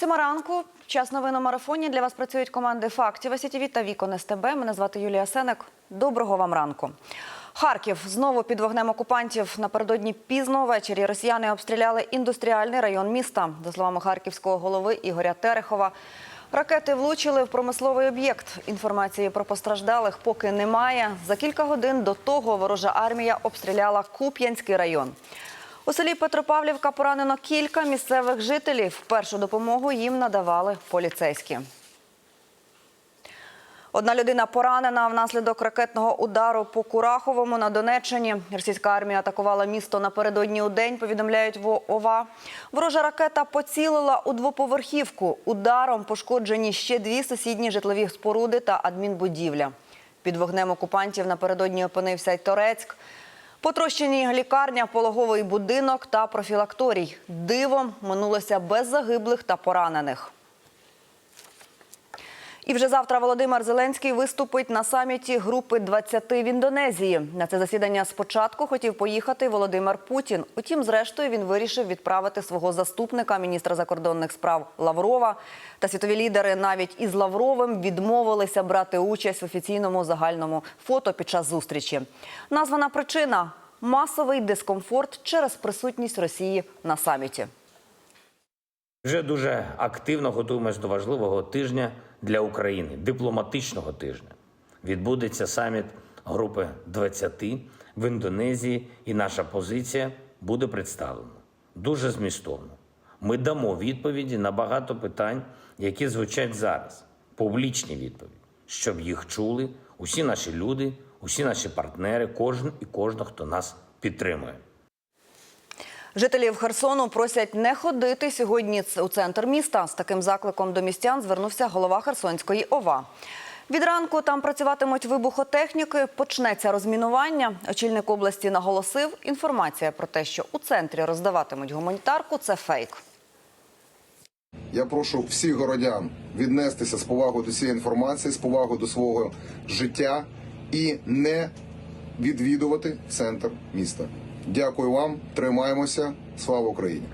Сьома ранку. Час новин у марафоні. Для вас працюють команди фактів СІТВ та Вікон СТБ. Мене звати Юлія Сенек. Доброго вам ранку. Харків знову під вогнем окупантів. Напередодні пізно ввечері росіяни обстріляли індустріальний район міста. За словами харківського голови Ігоря Терехова, ракети влучили в промисловий об'єкт. Інформації про постраждалих поки немає. За кілька годин до того ворожа армія обстріляла Куп'янський район. У селі Петропавлівка поранено кілька місцевих жителів. Першу допомогу їм надавали поліцейські. Одна людина поранена внаслідок ракетного удару по Кураховому на Донеччині. Російська армія атакувала місто напередодні у день, повідомляють в ОВА. Ворожа ракета поцілила у двоповерхівку. Ударом пошкоджені ще дві сусідні житлові споруди та адмінбудівля. Під вогнем окупантів напередодні опинився й Торецьк. Потрощені лікарня, пологовий будинок та профілакторій. Дивом минулося без загиблих та поранених. І вже завтра Володимир Зеленський виступить на саміті групи 20 в Індонезії. На це засідання спочатку хотів поїхати Володимир Путін. Утім, зрештою він вирішив відправити свого заступника, міністра закордонних справ Лаврова. Та світові лідери навіть із Лавровим відмовилися брати участь в офіційному загальному фото під час зустрічі. Названа причина масовий дискомфорт через присутність Росії на саміті. Вже дуже активно готуємось до важливого тижня для України, дипломатичного тижня. Відбудеться саміт групи 20 в Індонезії, і наша позиція буде представлена дуже змістовно. Ми дамо відповіді на багато питань, які звучать зараз, публічні відповіді, щоб їх чули усі наші люди, усі наші партнери, кожен і кожна, хто нас підтримує. Жителів Херсону просять не ходити сьогодні у центр міста. З таким закликом до містян звернувся голова Херсонської ОВА. Від ранку там працюватимуть вибухотехніки, почнеться розмінування. Очільник області наголосив, інформація про те, що у центрі роздаватимуть гуманітарку, це фейк. Я прошу всіх городян віднестися з повагою до цієї інформації, з повагою до свого життя і не відвідувати центр міста. Дякую вам, тримаємося. Слава Україні!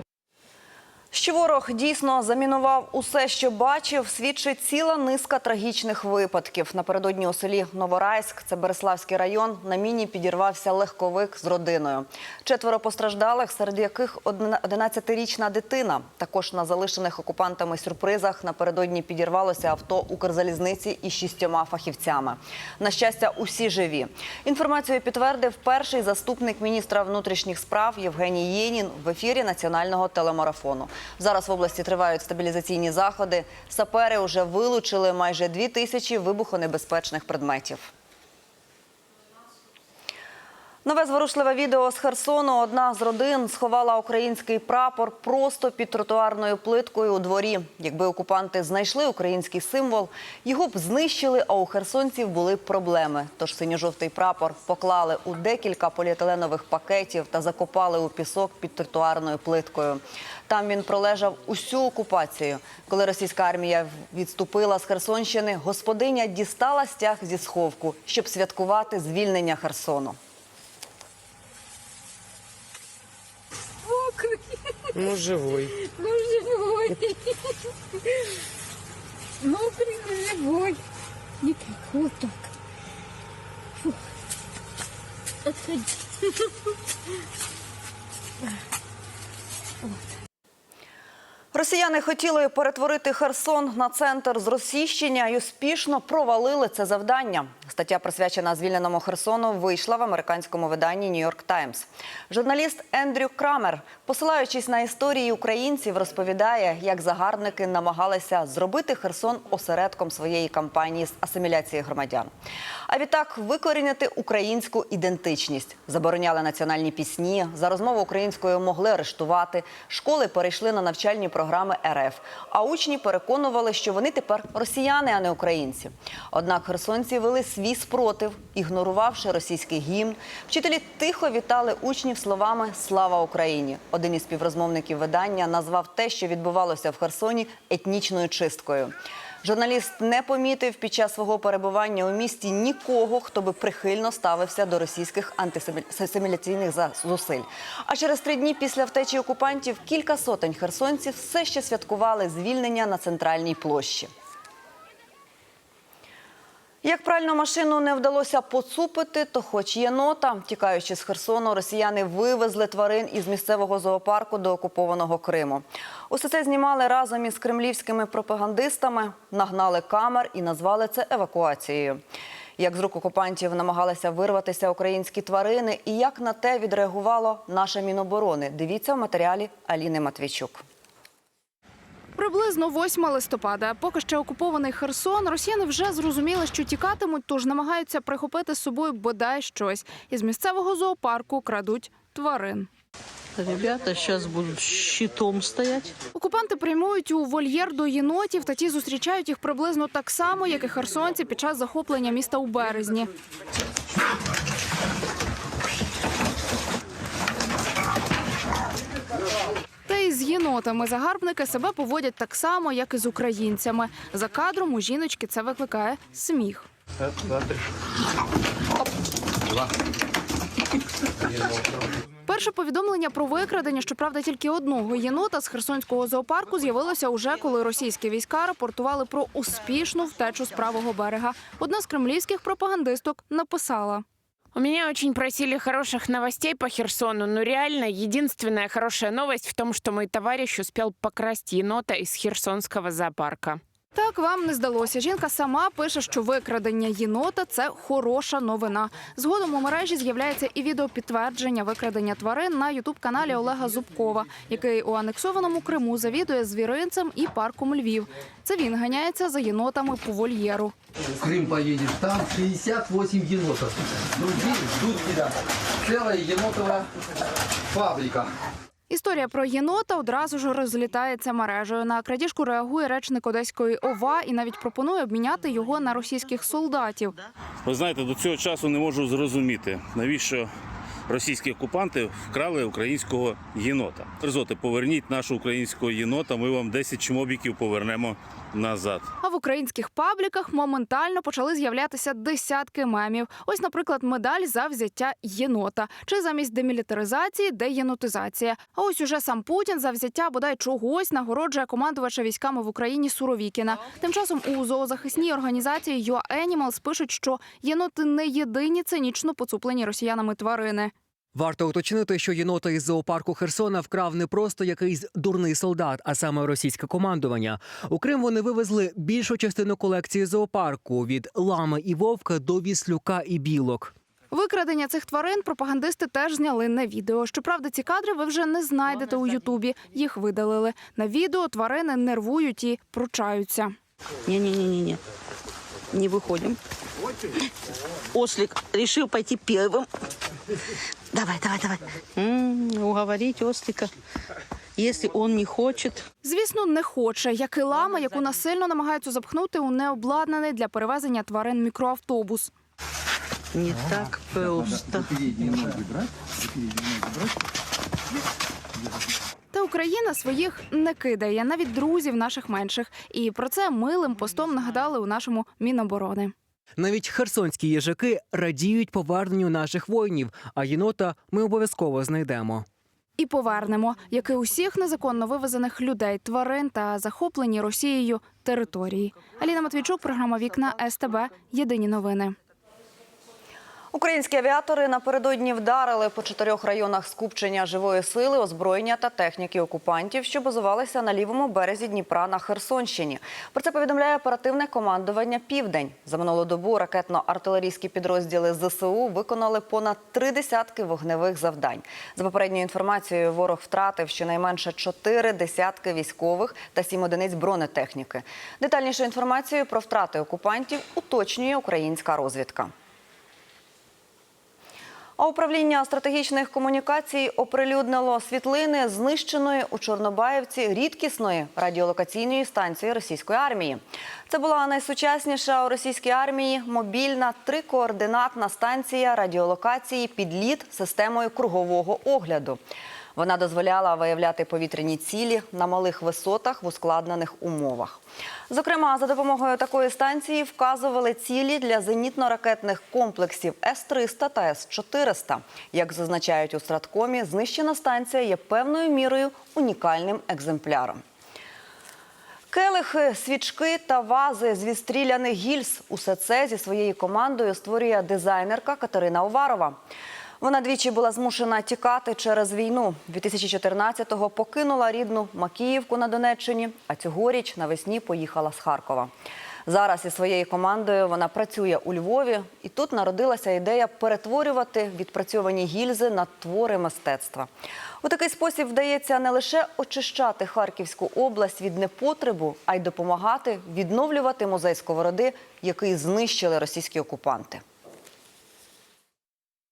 Що ворог дійсно замінував усе, що бачив, свідчить ціла низка трагічних випадків. Напередодні у селі Новорайськ, це Береславський район, на міні підірвався легковик з родиною. Четверо постраждалих, серед яких 11-річна дитина. Також на залишених окупантами сюрпризах напередодні підірвалося авто Укрзалізниці із шістьома фахівцями. На щастя, усі живі. Інформацію підтвердив перший заступник міністра внутрішніх справ Євгеній Єнін в ефірі національного телемарафону. Зараз в області тривають стабілізаційні заходи. Сапери вже вилучили майже дві тисячі вибухонебезпечних предметів. Нове зворушливе відео з Херсону. Одна з родин сховала український прапор просто під тротуарною плиткою у дворі. Якби окупанти знайшли український символ, його б знищили, а у херсонців були проблеми. Тож синьо-жовтий прапор поклали у декілька поліетиленових пакетів та закопали у пісок під тротуарною плиткою. Там він пролежав усю окупацію. Коли російська армія відступила з Херсонщини, господиня дістала стяг зі сховку, щоб святкувати звільнення Херсону. Ну, живой. ну живой. Мокрый, но живой. Никак, вот так. Фу. Отходи. Росіяни хотіли перетворити Херсон на центр зросійщення і успішно провалили це завдання. Стаття, присвячена звільненому Херсону, вийшла в американському виданні Нью-Йорк Таймс. Журналіст Ендрю Крамер, посилаючись на історії українців, розповідає, як загарбники намагалися зробити Херсон осередком своєї кампанії з асиміляції громадян. А відтак викорінити українську ідентичність. Забороняли національні пісні, за розмову українською могли арештувати. Школи перейшли на навчальні програми РФ. А учні переконували, що вони тепер росіяни, а не українці. Однак херсонці вели свій спротив, ігнорувавши російський гімн. Вчителі тихо вітали учнів словами Слава Україні. Один із співрозмовників видання назвав те, що відбувалося в Херсоні, етнічною чисткою. Журналіст не помітив під час свого перебування у місті нікого, хто би прихильно ставився до російських антисиміляційних за- зусиль. А через три дні після втечі окупантів кілька сотень херсонців все ще святкували звільнення на центральній площі. Як правильно машину не вдалося поцупити, то хоч єнота. Тікаючи з Херсону, росіяни вивезли тварин із місцевого зоопарку до окупованого Криму. Усе це знімали разом із кремлівськими пропагандистами, нагнали камер і назвали це евакуацією. Як з рук окупантів намагалися вирватися українські тварини, і як на те відреагувало наше Міноборони. Дивіться в матеріалі Аліни Матвійчук. Приблизно 8 листопада. Поки ще окупований Херсон, росіяни вже зрозуміли, що тікатимуть, тож намагаються прихопити з собою бодай щось. Із місцевого зоопарку крадуть тварин. Ребята сейчас будут щитом стоять. Окупанти приймують у вольєр до єнотів, та ті зустрічають їх приблизно так само, як і херсонці під час захоплення міста у березні. З єнотами загарбники себе поводять так само, як і з українцями. За кадром у жіночки це викликає сміх. Перше повідомлення про викрадення, щоправда, тільки одного єнота з херсонського зоопарку з'явилося уже коли російські війська рапортували про успішну втечу з правого берега. Одна з кремлівських пропагандисток написала. У меня очень просили хороших новостей по Херсону, но реально единственная хорошая новость в том, что мой товарищ успел покрасть енота из херсонского зоопарка. Так вам не здалося. Жінка сама пише, що викрадення єнота це хороша новина. Згодом у мережі з'являється і відео підтвердження викрадення тварин на ютуб-каналі Олега Зубкова, який у анексованому Криму завідує звіринцем і парком Львів. Це він ганяється за єнотами по вольєру. В Крым поедешь, там 68 енотов. Другие ждут тебя. Целая енотовая фабрика. Історія про єнота одразу ж розлітається мережею. На крадіжку реагує речник Одеської ОВА і навіть пропонує обміняти його на російських солдатів. Ви знаєте, до цього часу не можу зрозуміти, навіщо російські окупанти вкрали українського єнота. Резоти, поверніть нашого українського єнота, ми вам 10 чмобіків повернемо назад. А в українських пабліках моментально почали з'являтися десятки мемів. Ось, наприклад, медаль за взяття єнота, чи замість демілітаризації деєнотизація. А ось уже сам Путін за взяття бодай чогось нагороджує командувача військами в Україні Суровікіна. Тим часом у зоозахисній організації UA Animals пишуть, що єноти не єдині цинічно поцуплені росіянами тварини. Варто уточнити, що єнота із зоопарку Херсона вкрав не просто якийсь дурний солдат, а саме російське командування. У Крим вони вивезли більшу частину колекції зоопарку від лами і вовка до віслюка і білок. Викрадення цих тварин пропагандисти теж зняли на відео. Щоправда, ці кадри ви вже не знайдете у Ютубі. Їх видалили. На відео тварини нервують і пручаються. Не-не-не-не-не. Не выходим. Ослик решил пойти первым. Давай, давай, давай. М, уговорить ослика. Если он не хочет, Звісно, не хоче, як і лама, яку насильно намагаються запхнути у необладнаний для перевезення тварин мікроавтобус. не так просто. Та Україна своїх не кидає, навіть друзів наших менших. І про це милим постом нагадали у нашому Міноборони. Навіть херсонські їжаки радіють поверненню наших воїнів, а єнота ми обов'язково знайдемо. І повернемо, як і усіх незаконно вивезених людей, тварин та захоплені Росією території. Аліна Матвійчук, програма Вікна СТБ. Єдині новини. Українські авіатори напередодні вдарили по чотирьох районах скупчення живої сили, озброєння та техніки окупантів, що базувалися на лівому березі Дніпра на Херсонщині. Про це повідомляє оперативне командування Південь. За минулу добу ракетно-артилерійські підрозділи ЗСУ виконали понад три десятки вогневих завдань. За попередньою інформацією, ворог втратив щонайменше чотири десятки військових та сім одиниць бронетехніки. Детальнішу інформацію про втрати окупантів уточнює українська розвідка. А управління стратегічних комунікацій оприлюднило світлини знищеної у Чорнобаївці рідкісної радіолокаційної станції російської армії. Це була найсучасніша у російській армії мобільна трикоординатна станція радіолокації під лід системою кругового огляду. Вона дозволяла виявляти повітряні цілі на малих висотах в ускладнених умовах. Зокрема, за допомогою такої станції вказували цілі для зенітно-ракетних комплексів С-300 та С-400. Як зазначають у Страткомі, знищена станція є певною мірою унікальним екземпляром. Келихи, свічки та вази з відстріляних гільз – усе це зі своєю командою створює дизайнерка Катерина Уварова. Вона двічі була змушена тікати через війну. 2014-го покинула рідну Макіївку на Донеччині, а цьогоріч навесні поїхала з Харкова. Зараз із своєю командою вона працює у Львові, і тут народилася ідея перетворювати відпрацьовані гільзи на твори мистецтва. У такий спосіб вдається не лише очищати Харківську область від непотребу, а й допомагати відновлювати музей сковороди, який знищили російські окупанти.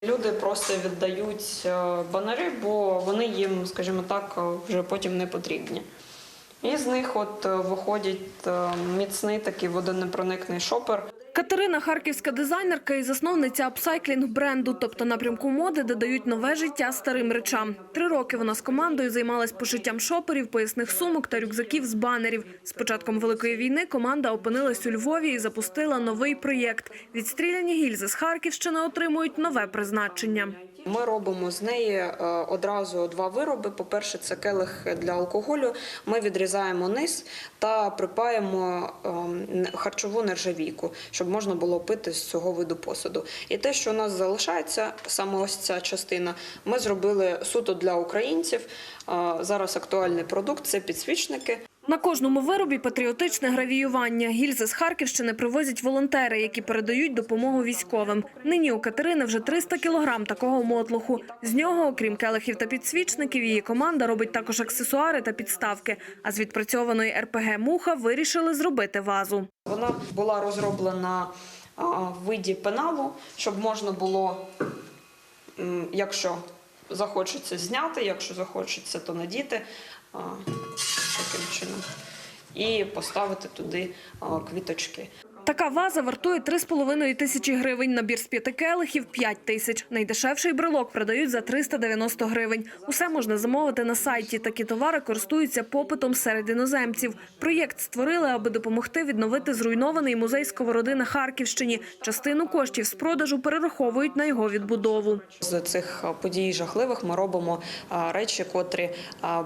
Люди просто віддають е, банери, бо вони їм, скажімо так, е, вже потім не потрібні. І з них от е, виходить міцний такий водонепроникний шопер. Катерина харківська дизайнерка і засновниця апсайклінг бренду, тобто напрямку моди, де дають нове життя старим речам. Три роки вона з командою займалась пошиттям шоперів, поясних сумок та рюкзаків з банерів. З початком великої війни команда опинилась у Львові і запустила новий проєкт. Відстріляні гільзи з Харківщини отримують нове призначення. Ми робимо з неї е, одразу два вироби. По-перше, це келих для алкоголю. Ми відрізаємо низ та припаємо ем, харчову нержавійку, щоб можна було пити з цього виду посуду. І те, що у нас залишається, саме ось ця частина, ми зробили суто для українців. Е, Зараз актуальний продукт це підсвічники. На кожному виробі патріотичне гравіювання. Гільзи з Харківщини привозять волонтери, які передають допомогу військовим. Нині у Катерини вже 300 кілограм такого мотлуху. З нього, окрім келихів та підсвічників, її команда робить також аксесуари та підставки. А з відпрацьованої РПГ «Муха» вирішили зробити вазу. Вона була розроблена в виді пеналу, щоб можна було, якщо захочеться зняти, якщо захочеться, то надіти таким чином і поставити туди квіточки. Така ваза вартує 3,5 тисячі гривень. Набір з п'яти келихів – 5 тисяч. Найдешевший брелок продають за 390 гривень. Усе можна замовити на сайті. Такі товари користуються попитом серед іноземців. Проєкт створили, аби допомогти відновити зруйнований музей сковороди на Харківщині. Частину коштів з продажу перераховують на його відбудову. З цих подій жахливих ми робимо речі, котрі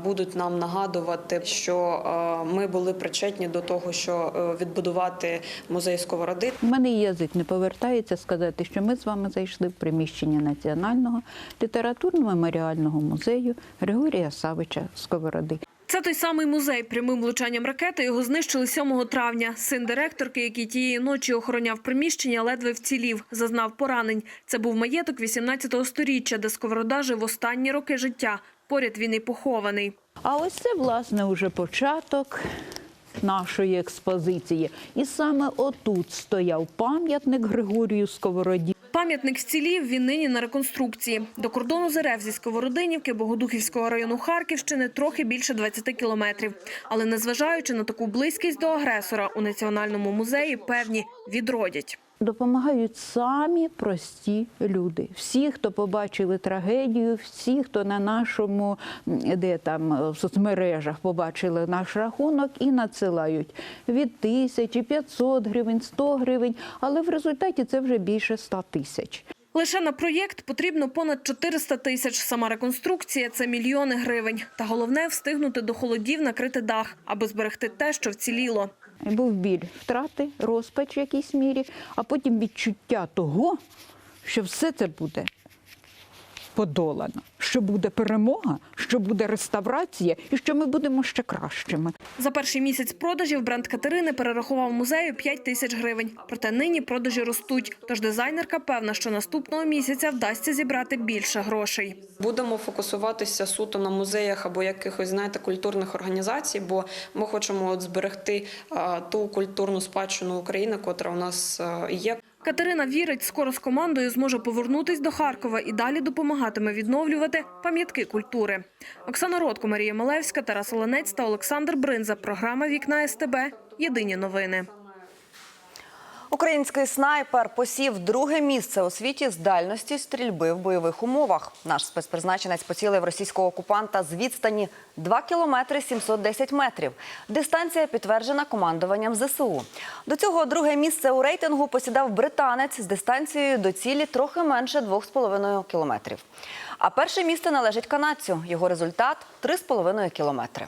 будуть нам нагадувати, що ми були причетні до того, що е, відбудувати музей сковороди. У мене язик не повертається сказати, що ми з вами зайшли в приміщення Національного літературно-меморіального музею Григорія Савича Сковороди. Це той самий музей. Прямим влучанням ракети його знищили 7 травня. Син директорки, який тієї ночі охороняв приміщення, ледве вцілів, зазнав поранень. Це був маєток 18-го сторіччя, де Сковорода жив останні роки життя. Поряд він і похований. А ось це, власне, уже початок нашої експозиції. І саме отут стояв пам'ятник Григорію Сковороді. Пам'ятник вцілів, він нині на реконструкції. До кордону Зерев зі Сковородинівки, Богодухівського району Харківщини, трохи більше 20 кілометрів. Але незважаючи на таку близькість до агресора, у Національному музеї певні відродять. Допомагають самі прості люди. Всі, хто побачили трагедію, всі, хто на нашому де там е, в соцмережах побачили наш рахунок і надсилають від тисячі, 500 гривень, 100 гривень, але в результаті це вже більше 100 тисяч. Лише на проєкт потрібно понад 400 тисяч. Сама реконструкція – це мільйони гривень. Та головне – встигнути до холодів накрити дах, аби зберегти те, що вціліло. Був біль втрати, розпач в якійсь мірі, а потім відчуття того, що все це буде подолано, що буде перемога, що буде реставрація і що ми будемо ще кращими. За перший місяць продажів бренд Катерини перерахував музею 5 тисяч гривень. Проте нині продажі ростуть. Тож дизайнерка певна, що наступного місяця вдасться зібрати більше грошей. Будемо фокусуватися суто на музеях або якихось знаєте культурних організацій, бо ми хочемо от зберегти ту культурну спадщину України, котра у нас є. Катерина вірить, скоро з командою зможе повернутись до Харкова і далі допомагатиме відновлювати пам'ятки культури. Оксана Ротко, Марія Малевська, Тарас Оленець та Олександр Бринза. Програма Вікна СТБ. Єдині новини. Український снайпер посів друге місце у світі з дальності стрільби в бойових умовах. Наш спецпризначенець поцілив російського окупанта з відстані 2 кілометри 710 метрів. Дистанція підтверджена командуванням ЗСУ. До цього друге місце у рейтингу посідав британець з дистанцією до цілі трохи менше 2,5 кілометрів. А перше місце належить канадцю. Його результат 3,5 кілометри.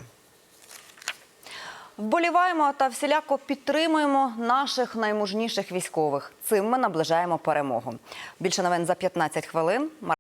Вболіваємо та всіляко підтримуємо наших наймужніших військових. Цим ми наближаємо перемогу. Більше новин за 15 хвилин.